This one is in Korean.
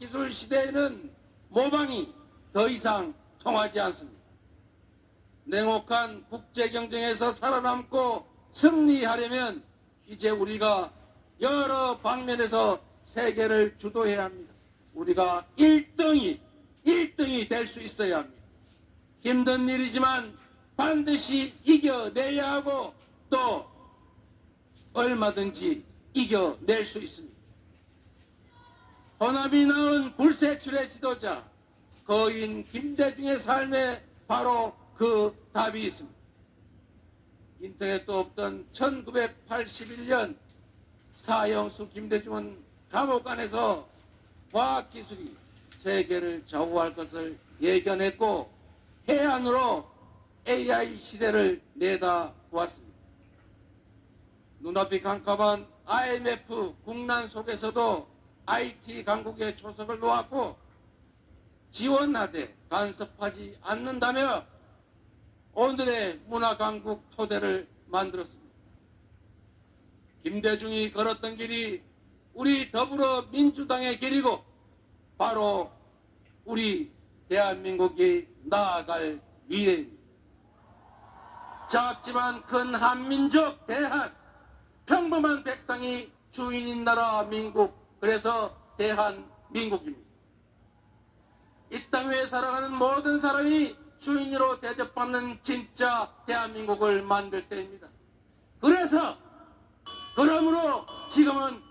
과학기술 시대에는 모방이 더 이상 통하지 않습니다. 냉혹한 국제 경쟁에서 살아남고 승리하려면 이제 우리가 여러 방면에서 세계를 주도해야 합니다. 우리가 1등이 1등이 될 수 있어야 합니다. 힘든 일이지만 반드시 이겨내야 하고 또 얼마든지 이겨낼 수 있습니다. Honam이 낳은 불세출의 지도자 거인 김대중의 삶에 바로 그 답이 있습니다. 인터넷도 없던 1981년 사형수 김대중은 감옥 안에서 과학기술이 세계를 좌우할 것을 예견했고 해안으로 AI 시대를 내다보았습니다. 눈앞이 깜깜한 IMF 국난 속에서도 IT 강국의 초석을 놓았고 지원하되 간섭하지 않는다며 오늘의 문화 강국 토대를 만들었습니다. 김대중이 걸었던 길이 우리 더불어민주당의 길이고 바로 우리 대한민국이 나아갈 미래입니다. 작지만 큰 한민족 대한 평범한 백성이 주인인 나라 민국 그래서 대한민국입니다. 이 땅 위에 살아가는 모든 사람이 주인으로 대접받는 진짜 대한민국을 만들 때입니다. 그래서 그러므로 지금은